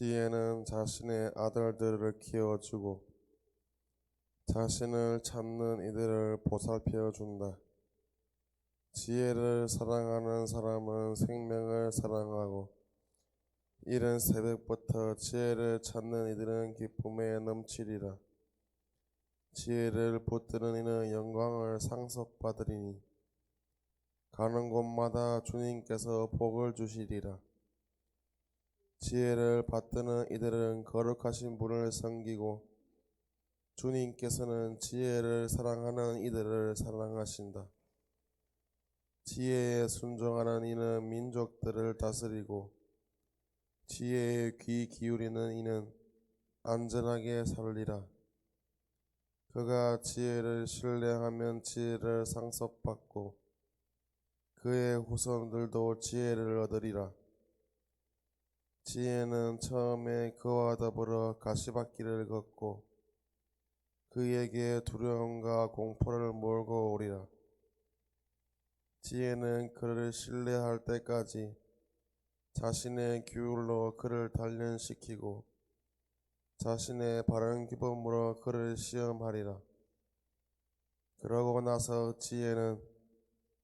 지혜는 자신의 아들들을 키워주고 자신을 찾는 이들을 보살펴 준다. 지혜를 사랑하는 사람은 생명을 사랑하고 이른 새벽부터 지혜를 찾는 이들은 기쁨에 넘치리라. 지혜를 붙드는 이는 영광을 상속받으리니 가는 곳마다 주님께서 복을 주시리라. 지혜를 받드는 이들은 거룩하신 분을 섬기고 주님께서는 지혜를 사랑하는 이들을 사랑하신다. 지혜에 순종하는 이는 민족들을 다스리고 지혜에 귀 기울이는 이는 안전하게 살리라. 그가 지혜를 신뢰하면 지혜를 상속받고 그의 후손들도 지혜를 얻으리라. 지혜는 처음에 그와 더불어 가시밭길을 걷고 그에게 두려움과 공포를 몰고 오리라. 지혜는 그를 신뢰할 때까지 자신의 규율로 그를 단련시키고 자신의 바른 기쁨으로 그를 시험하리라. 그러고 나서 지혜는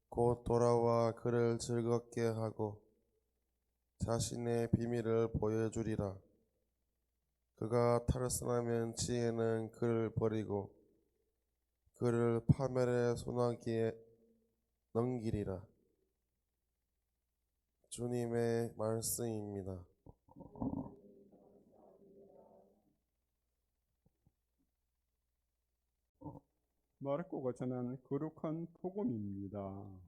곧 돌아와 그를 즐겁게 하고 자신의 비밀을 보여주리라. 그가 탈선하면 지혜는 그를 버리고 그를 파멸의 소나기에 넘기리라. 주님의 말씀입니다. 마르코가 전한 거룩한 복음입니다.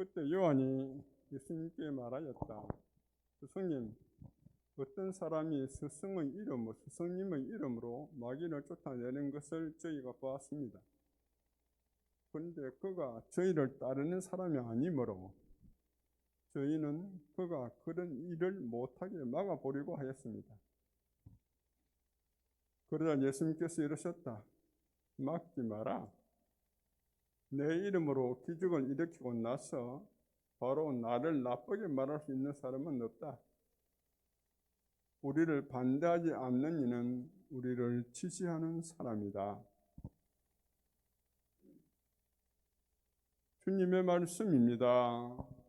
그때 요한이 예수님께 말하였다. 스승님, 어떤 사람이 스승의 이름으로 스승님의 이름으로 마귀를 쫓아내는 것을 저희가 보았습니다. 그런데 그가 저희를 따르는 사람이 아니므로 저희는 그가 그런 일을 못하게 막아보려고 하였습니다. 그러자 예수님께서 이러셨다. 막지 마라. 내 이름으로 기적을 일으키고 나서 바로 나를 나쁘게 말할 수 있는 사람은 없다. 우리를 반대하지 않는 이는 우리를 지지하는 사람이다. 주님의 말씀입니다.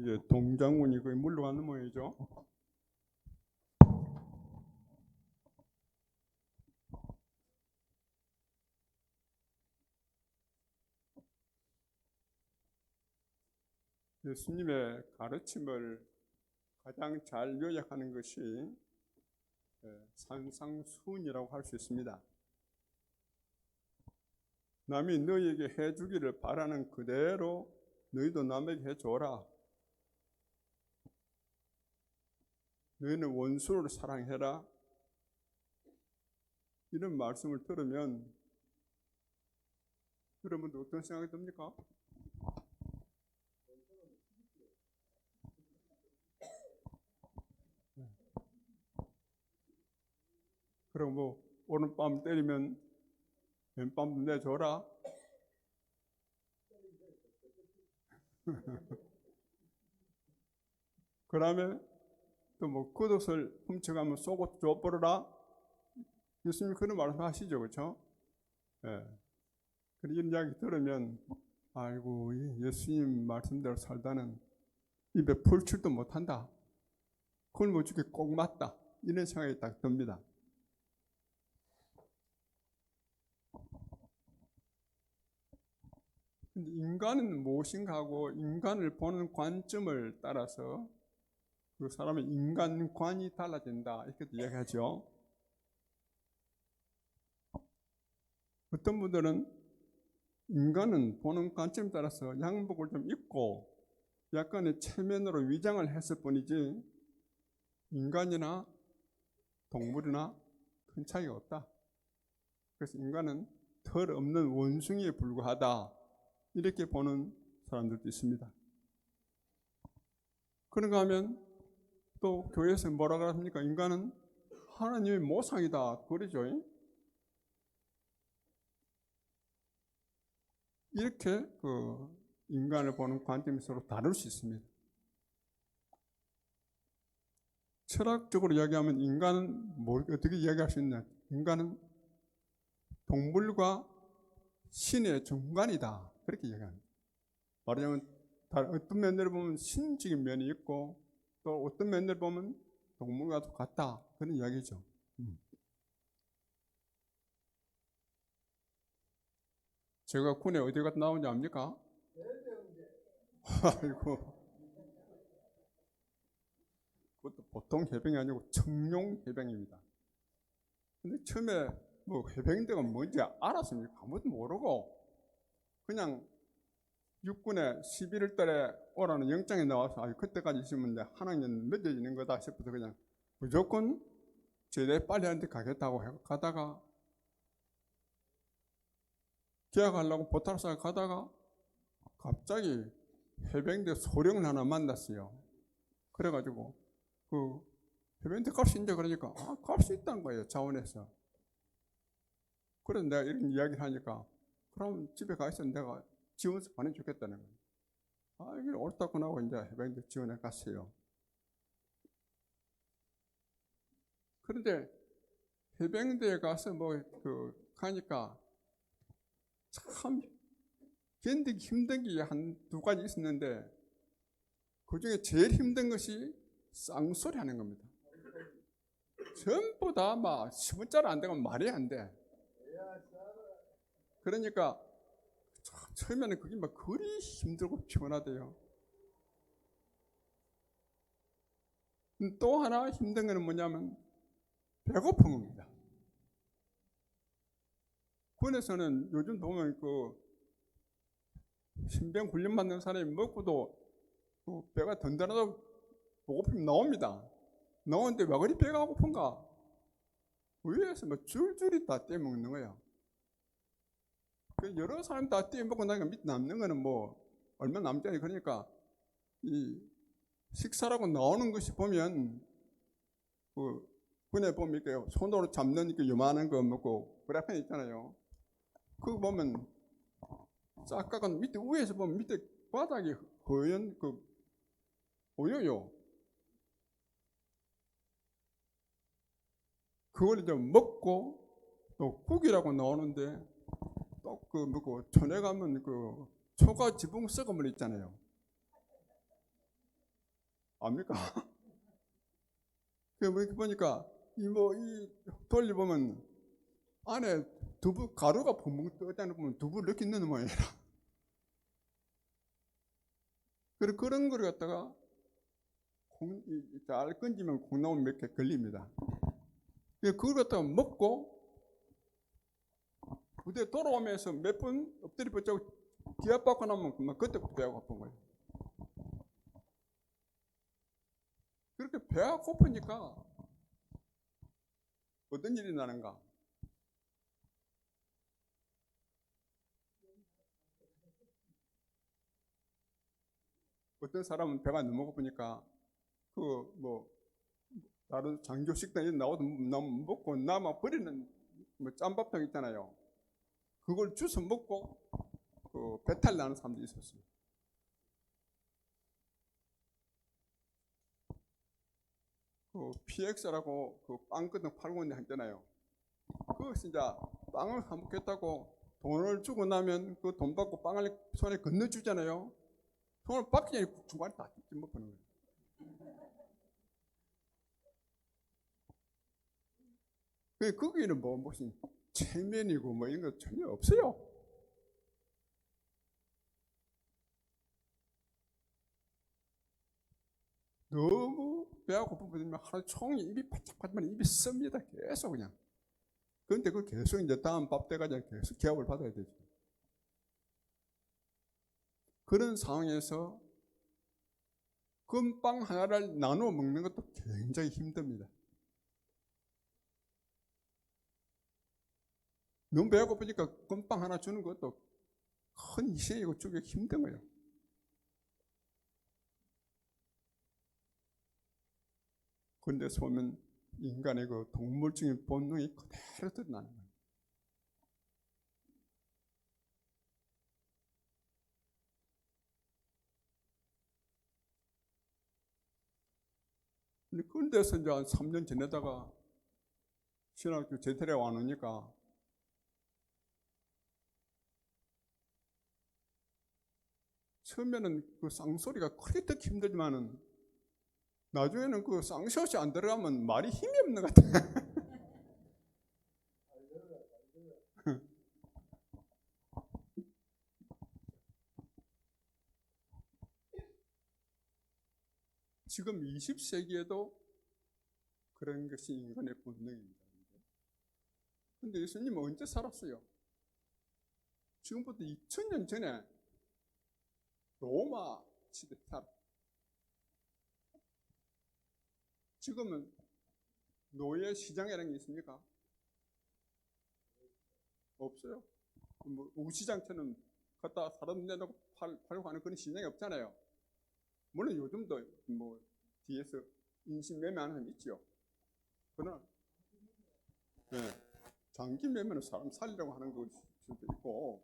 이제 동장군이 거의 물러가는 모양이죠. 예수님의 가르침을 가장 잘 요약하는 것이 예, 산상수훈이라고 할 수 있습니다. 남이 너희에게 해주기를 바라는 그대로 너희도 남에게 해줘라. 너희는 원수를 사랑해라. 이런 말씀을 들으면 여러분들 어떤 생각이 듭니까? 그럼 뭐 오른밤 때리면 왼밤 내줘라. 그 다음에 또 뭐 겉옷을 훔쳐가면 속옷 줘버려라. 예수님 그런 말씀하시죠, 그렇죠? 예. 그런 이야기 들으면 아이고 이 예수님 말씀대로 살다는 입에 풀칠도 못한다. 굶어 죽기 꼭 맞다. 이런 생각이 딱 듭니다. 인간은 무엇인가 하고 인간을 보는 관점을 따라서 그 사람의 인간관이 달라진다 이렇게 이야기하죠. 어떤 분들은 인간은 보는 관점에 따라서 양복을 좀 입고 약간의 체면으로 위장을 했을 뿐이지 인간이나 동물이나 큰 차이가 없다. 그래서 인간은 털 없는 원숭이에 불과하다. 이렇게 보는 사람들도 있습니다. 그런가 하면 또 교회에서 뭐라고 합니까? 인간은 하나님의 모상이다. 그러죠. 이렇게 그 인간을 보는 관점이 서로 다를 수 있습니다. 철학적으로 이야기하면 인간은 뭘 어떻게 이야기할 수 있냐? 인간은 동물과 신의 중간이다. 그렇게 이야기합니다. 말하자면 어떤 면들을 보면 신적인 면이 있고 또 어떤 면들을 보면 동물과 같다. 그런 이야기죠. 음. 제가 군에 어디 갔다 나온지 압니까? 아이고. 그것도 보통 해병이 아니고 청룡 해병입니다. 근데 처음에 뭐 해병대가 뭔지 알았습니까? 아무도 모르고 그냥 육군에 11월 달에 오라는 영장이 나와서 아 그때까지 있으면 이제 한 학년 늦어지는 거다 싶어서 그냥 무조건 제대 빨리 한테 가겠다고 해 가다가 계약하려고 보탈사 가다가 갑자기 해병대 소령을 하나 만났어요. 그래가지고 그 해병대 갈수 있냐 그러니까 아, 갈수 있다는 거예요 자원에서. 그래서 내가 이런 이야기를 하니까 그럼 집에 가 있어 내가 지원서 보내주겠다는 거예요. 아 이게 옳다고 나고 이제 해병대 지원에 갔어요. 그런데 해병대에 가서 뭐 그 가니까 참 견디기 힘든 게 한 두 가지 있었는데 그 중에 제일 힘든 것이 쌍소리 하는 겁니다. 전부 다 막 10원짜리 안 되면 말이 안 돼. 그러니까 참 처음에는 그게 막 그리 힘들고 피곤하대요. 음, 또 하나 힘든 거는 뭐냐면 배고픈 겁니다. 군에서는 요즘 보면 그 신병 훈련 받는 사람이 먹고도 그 배가 든든하다고 보고픔이 나옵니다. 나오는데 왜 그리 배가 고픈가? 위에서 뭐 줄줄이 다 떼먹는. 그 여러 사람 다 떼먹고 나니까 밑에 남는 거는 뭐 얼마 남지 않아요. 그러니까 이 식사라고 나오는 것이 보면 그 군에 보면 이렇게 손으로 잡는 그 요만한 거 먹고 그래펜 있잖아요. 그거 보면 싹가간 밑에 위에서 보면 밑에 바닥이 허연 그 보여요. 그걸 이제 먹고 또 국이라고 나오는데 또그 뭐고 촌에 가면 그 초가 지붕 썩은 물 있잖아요. 압니까? 그뭐 이렇게 보니까 이 뭐 이 돌리 보면 안에 두부 가루가 붕붕 떠있다는 거 보면 두부를 이렇게 넣는 모양이라. 그리고 그런 걸 갖다가 이- 잘 건지면 콩나물 몇 개 걸립니다. 그걸 갖다가 먹고 부대 돌아오면서 몇 번 엎드려 뻗자고 기합받고 나면 그만 그때부터 배가 고픈 거예요. 그렇게 배가 고프니까 어떤 일이 나는가? 어떤 사람은 배가 너무 고프니까 그 뭐 다른 장교 식당에 나와도 남 먹고 남아 버리는 뭐 짬밥통 있잖아요. 그걸 주워 먹고 그 배탈 나는 사람도 있었어요. 그 PX라고 그 빵거든 팔고 있는 했잖아요. 그 진짜 빵을 사 먹겠다고 돈을 주고 나면 그 돈 받고 빵을 손에 건너주잖아요. 돈을 받기 전에 중간에 다 찜먹는 거예요. 그 거기는 뭐 무슨 체면이고 뭐 이런 거 전혀 없어요. 너무 배가 고프면 하루 종일 입이 바짝바짝 입이 씁니다. 계속 그냥. 그런데 그 계속 이제 다음 밥 때까지 계속 기합을 받아야 되죠. 그런 상황에서 금빵 하나를 나누어 먹는 것도 굉장히 힘듭니다. 너무 배가 고프니까 금빵 하나 주는 것도 큰 희생이고 주기 힘든 거예요. 근데서 보면 인간의 그 동물적인 본능이 그대로 드러나는 거예요. 그런데서 이제 한 3년 지내다가 신학교 제대로 와 놓으니까 처음에는 그 쌍소리가 듣기 힘들지만은 나중에는 그 쌍시옷이 안 들어가면 말이 힘이 없는 것 같아. 지금 20세기에도 그런 것이 인간의 본능입니다. 근데 예수님은 언제 살았어요? 지금부터 2000년 전에 로마 시대 살. 지금은 노예 시장이라는 게 있습니까? 없어요. 뭐 우시장처럼 갖다 사람 내놓고 팔, 팔고 하는 그런 시장이 없잖아요. 물론 요즘도 뭐 뒤에서 인신매매하는 사람 있죠. 그러나 네, 장기 매매는 사람 살리려고 하는 것일 수도 있고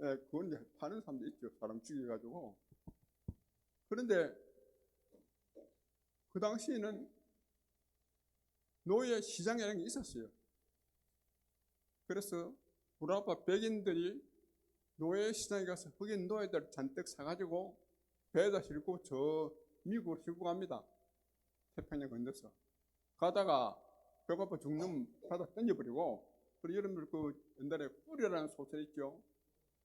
예, 그건 이제 파는 사람도 있죠. 사람 죽여가지고. 그런데 그 당시에는 노예 시장이라는 게 있었어요. 그래서 우리 아빠 백인들이 노예 시장에 가서 흑인 노예들 잔뜩 사가지고 배에다 싣고 저 미국으로 싣고 갑니다. 태평양 건너서. 가다가 배고파 죽는 바다 던져버리고 그리고 여러분들 그 옛날에 뿌리라는 소설 있죠.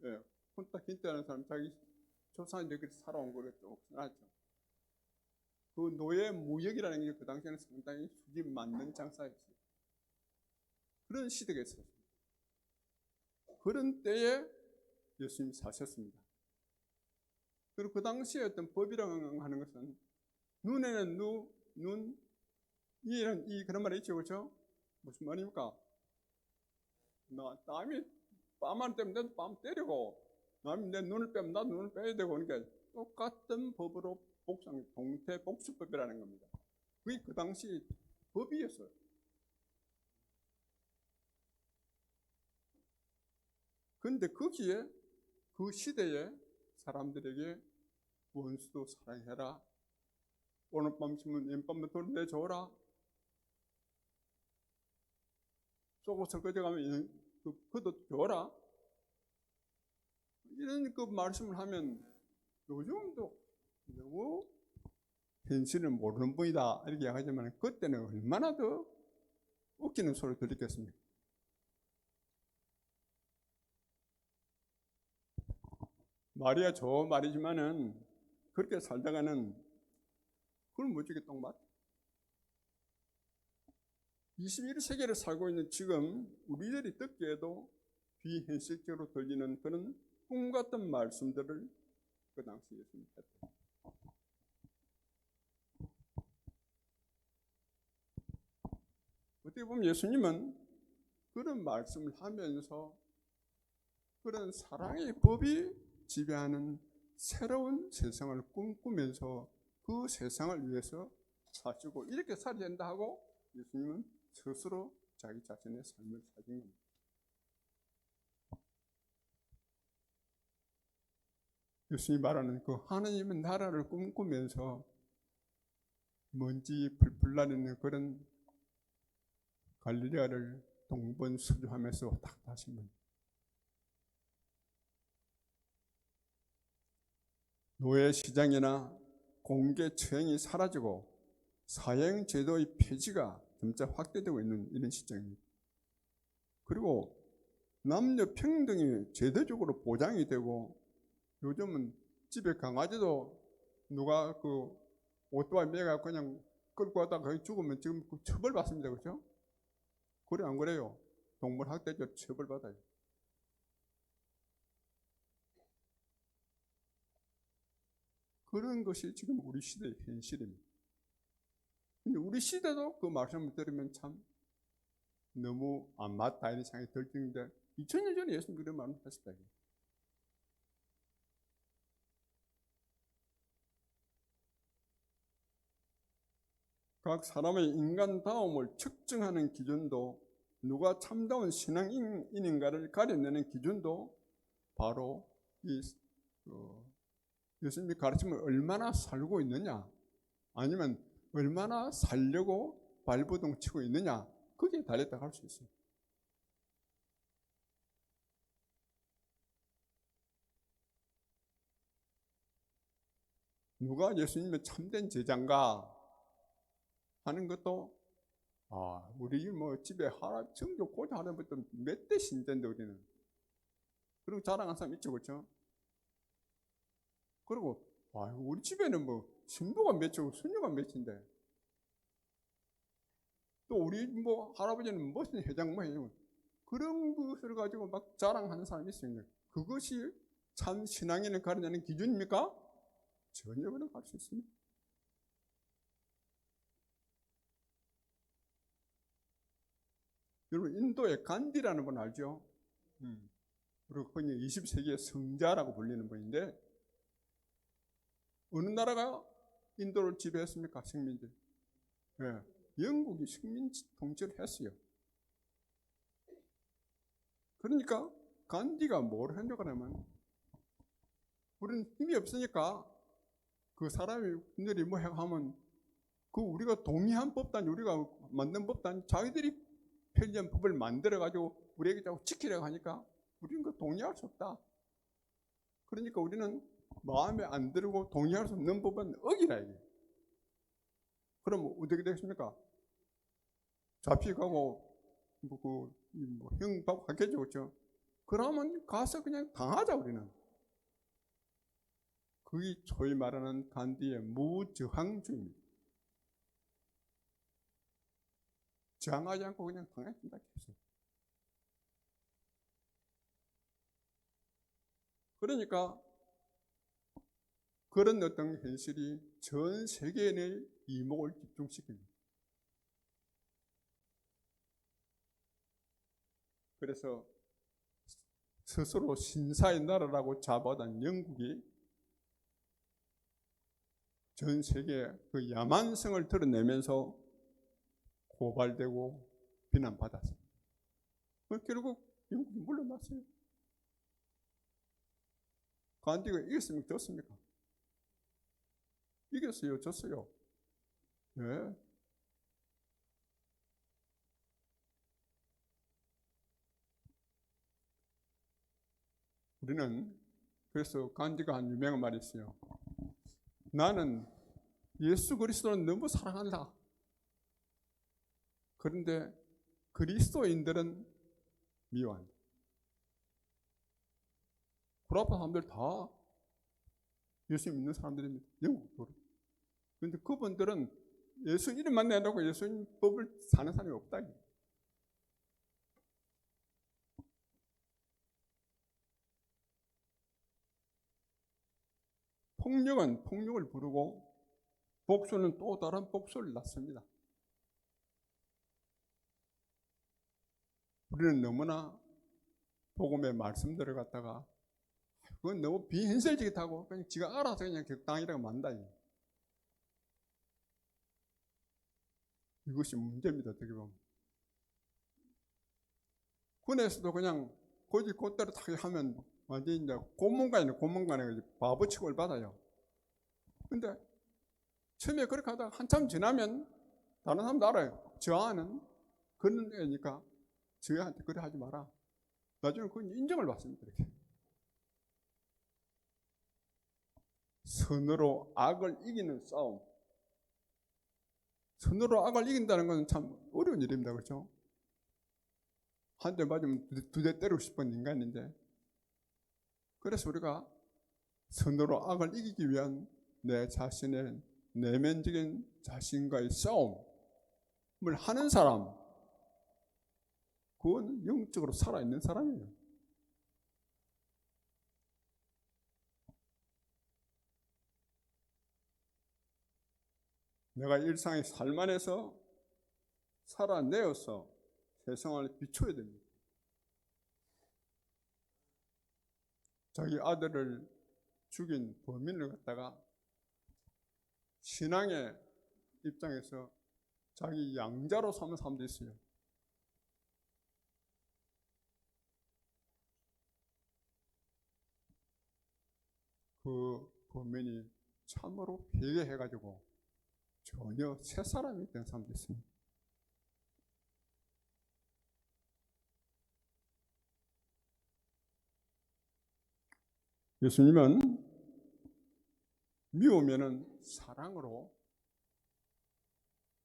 예, 혼타 긴테라는 사람 자기 조상들이 그렇게 살아온 거를 쭉 나죠. 그 노예 무역이라는 게 그 당시에는 상당히 수지 맞는 장사였어요. 그런 시대가 있었어요. 그런 때에 예수님이 사셨습니다. 그리고 그 당시에 어떤 법이라고 하는 것은 눈에는 누, 눈, 이는 이 그런 말이 있죠, 그렇죠? 무슨 말입니까? 나 남이 뺨만 때문에 뺨 때리고 남이 내 눈을 빼면 나 눈을 빼야 되고 그러니까 똑같은 법으로 복상 동태 복수법이라는 겁니다. 그게 그 당시 법이었어요. 그런데 거기에 그 시대에 사람들에게 원수도 사랑해라. 오늘 밤 왼밤에 돈 내줘라. 속옷을 꺼져가면 그 그도 줘라. 이런 그 말씀을 하면 요즘도 너무 현실을 모르는 분이다 이렇게 이야기하지만 그때는 얼마나 더 웃기는 소리 들었겠습니까? 말이야 좋은 말이지만은 그렇게 살다가는 그걸 무지개 똥맛. 21세기를 살고 있는 지금 우리들이 듣기에도 비현실적으로 들리는 그런 꿈 같은 말씀들을 그 당시 예수님 했다. 어떻게 보면 예수님은 그런 말씀을 하면서 그런 사랑의 법이 지배하는 새로운 세상을 꿈꾸면서 그 세상을 위해서 사시고 이렇게 살아야 된다 하고 예수님은 스스로 자기 자신의 삶을 사신 겁니다. 예수님이 말하는 그 하나님의 나라를 꿈꾸면서 먼지 풀풀 나는 그런 갈릴리아를 동번서주하면서 왔다 갔다 하신 분. 노예 시장이나 공개 처형이 사라지고 사형 제도의 폐지가 점차 확대되고 있는 이런 시점입니다. 그리고 남녀 평등이 제도적으로 보장이 되고 요즘은 집에 강아지도 누가 그 오토바이 매가 그냥 끌고 가다가 거기 죽으면 지금 그 처벌 받습니다. 그렇죠? 그래 안 그래요? 동물 학대죄 처벌 받아요. 그런 것이 지금 우리 시대의 현실입니다. 근데 우리 시대도 그 말씀을 들으면 참 너무 안 맞다 이런 생각이 들 텐데 2000년 전에 예수님 그런 말을 하셨다. 각 사람의 인간다움을 측정하는 기준도 누가 참다운 신앙인인가를 가려내는 기준도 바로 이 어, 예수님이 가르침을 얼마나 살고 있느냐 아니면 얼마나 살려고 발버둥 치고 있느냐 거기에 달렸다고 할 수 있습니다. 누가 예수님의 참된 제자인가 하는 것도 아 우리 뭐 집에 하나 성교 고자 하는 것도 몇 대 신자인데 우리는 그리고 자랑한 사람 있죠 그렇죠? 그리고 아 우리 집에는 뭐 신부가 몇이고 수녀가 몇인데 또 우리 뭐 할아버지는 무슨 회장 뭐 해요 그런 것을 가지고 막 자랑하는 사람이 있어요 그것이 참 신앙인을 가르치는 기준입니까? 전혀 그런 갈수 있습니다. 여러분 인도의 간디라는 분 알죠? 음. 그리고 흔히 20세기의 성자라고 불리는 분인데 어느 나라가 인도를 지배했습니까? 식민지. 예. 영국이 식민 통치를 했어요. 그러니까 간디가 뭘 했냐고 하면 우리는 힘이 없으니까 그 사람들이 뭐 하면 그 우리가 동의한 법단 우리가 만든 법단 자기들이 편리한 법을 만들어 가지고 우리에게 자꾸 지키려고 하니까 우리는 그 동의할 수 없다. 그러니까 우리는 마음에 안 들고 동의할 수 없는 법은 어기라 이게. 그럼 어떻게 되겠습니까? 잡히가고 뭐그형 받고 갔겠죠, 그렇죠? 그러면 가서 그냥 당하자 우리는. 그게 소위 말하는 간디의 무저항주의입니다. 저항하지 않고 그냥 당했습니다. 계속. 그러니까 그런 어떤 현실이 전 세계의 이목을 집중시킵니다. 그래서 스스로 신사의 나라라고 잡아단 영국이 전 세계 그 야만성을 드러내면서 고발되고 비난받았어요. 그 결국 영국이 물러났어요. 간디가 이겼습니까? 졌습니까? 이겼어요? 졌어요? 네. 우리는 그래서 간디가 한 유명한 말이 있어요. 나는 예수 그리스도를 너무 사랑한다. 그런데 그리스도인들은 미워한다. 구라파 사람들 다 예수 믿는 사람들입니다. 영국으로. 그런데 그분들은 예수 이름만 내놓고 예수님 법을 사는 사람이 없다. 폭력은 폭력을 부르고 복수는 또 다른 복수를 낳습니다. 우리는 너무나 복음의 말씀들을 갖다가 그건 너무 비현실적이다고 그냥 지가 알아서 그냥 격당이라고 만다. 이것이 문제입니다. 어떻게 보면. 군에서도 그냥 고지 곧대로 딱 하면 완전히 이제 고문관이네 고문관에 바보 취급을 받아요. 근데 처음에 그렇게 하다가 한참 지나면 다른 사람도 알아요. 저하는 그런 애니까 저한테 그래 하지 마라. 나중에 그건 인정을 받습니다. 이렇게. 선으로 악을 이기는 싸움. 선으로 악을 이긴다는 것은 참 어려운 일입니다. 그렇죠? 한 대 맞으면 두 대 때리고 싶은 인간인데 그래서 우리가 선으로 악을 이기기 위한 내 자신의 내면적인 자신과의 싸움을 하는 사람, 그건 영적으로 살아있는 사람이에요. 내가 일상의 삶 안에서 살아내어서 세상을 비춰야 됩니다. 자기 아들을 죽인 범인을 갖다가 신앙의 입장에서 자기 양자로 삼는 사람도 있어요. 그 범인이 참으로 회개해가지고 전혀 새 사람이 된 사람도 있습니다. 예수님은 미우면은 사랑으로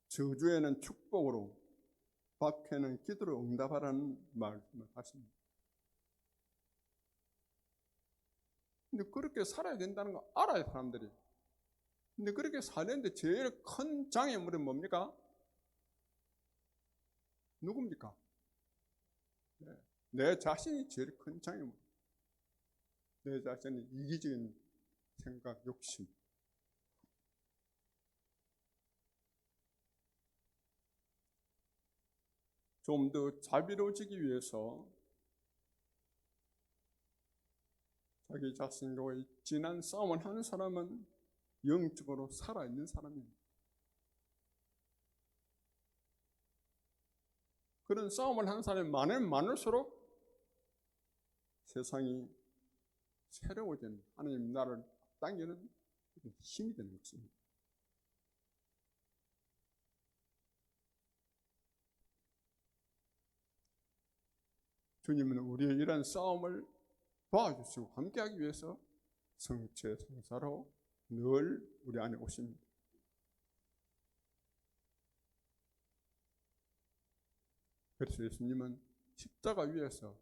저주에는 축복으로 박해는 기도로 응답하라는 말씀을 하십니다. 근데 그렇게 살아야 된다는 거 알아요, 사람들이. 근데 그렇게 사는데 제일 큰 장애물은 뭡니까? 누굽니까? 네, 내 자신이 제일 큰 장애물. 내 자신이 이기적인 생각, 욕심. 좀 더 자비로워지기 위해서 자기 자신과의 진한 싸움을 하는 사람은 영적으로 살아있는 사람입니다. 그런 싸움을 하는 사람이 많으면 많을수록 세상이 새로워지는 하나님 나라를 당기는 힘이 되는 것입니다. 주님은 우리의 이런 싸움을 도와주시고 함께하기 위해서 성체 성사로 늘 우리 안에 오십니다. 그래서 예수님은 십자가 위에서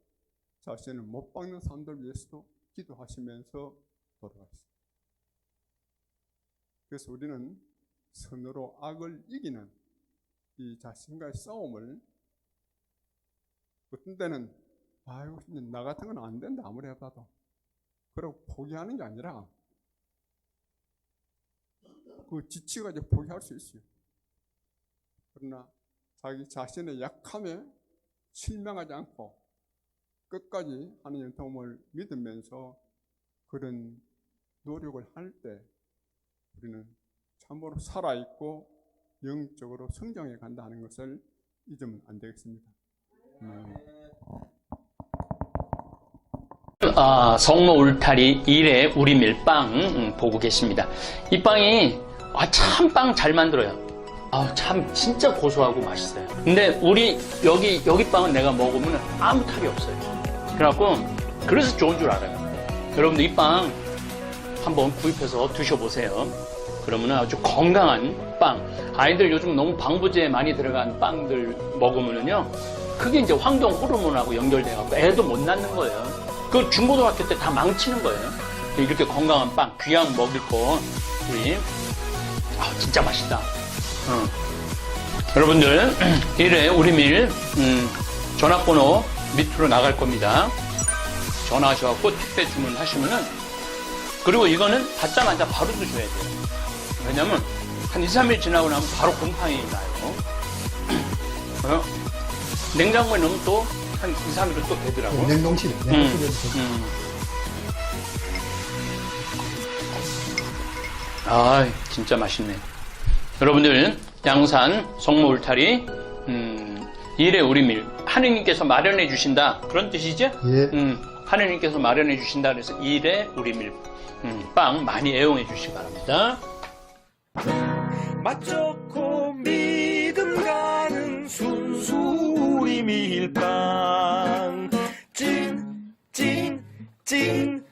자신을 못 박는 사람들 위해서도 기도하시면서 돌아가셨습니다. 그래서 우리는 선으로 악을 이기는 이 자신과의 싸움을 어떤 때는 아이고 나 같은 건 안 된다 아무리 해봐도 그러고 포기하는 게 아니라 그 지치가지고 포기할 수 있어요. 그러나 자기 자신의 약함에 실망하지 않고 끝까지 하나님의 도움을 믿으면서 그런 노력을 할 때 우리는 참으로 살아있고 영적으로 성장해 간다는 것을 잊으면 안 되겠습니다. 음. 아, 성모 울타리 1회 우리 밀빵 음, 보고 계십니다. 이 빵이 아, 참 빵 잘 만들어요. 아, 참 진짜 고소하고 맛있어요. 근데 우리 여기 여기 빵은 내가 먹으면 아무 탈이 없어요. 그래갖고 그래서 좋은 줄 알아요. 여러분들 이 빵 한번 구입해서 드셔보세요. 그러면 아주 건강한 빵. 아이들 요즘 너무 방부제 많이 들어간 빵들 먹으면은요. 그게 이제 황동 호르몬하고 연결돼갖고 애도 못 낳는 거예요. 그 중고등학교 때 다 망치는 거예요. 이렇게 건강한 빵, 귀한 먹을 거, 우리, 아, 진짜 맛있다. 어. 여러분들, 1회 우리 밀, 음, 전화번호 밑으로 나갈 겁니다. 전화하셔갖고 택배 주문하시면은, 그리고 이거는 받자마자 바로 드셔야 돼요. 왜냐면, 한 2, 3일 지나고 나면 바로 곰팡이 나요. 어? 냉장고에 넣으면 또, 한 2, 3일은 또 되더라고. 냉동실에 음, 냉동실에 음. 아, 진짜 맛있네. 여러분들, 양산 성모 울타리, 음, 일의 우리밀, 하느님께서 마련해 주신다. 그런 뜻이죠? 예. 음, 하느님께서 마련해 주신다. 그래서 일의 우리밀, 음, 빵 많이 애용해 주시기 바랍니다. 맛 좋고 믿음 가는 순수 우리 밀빵 찐 찐 찐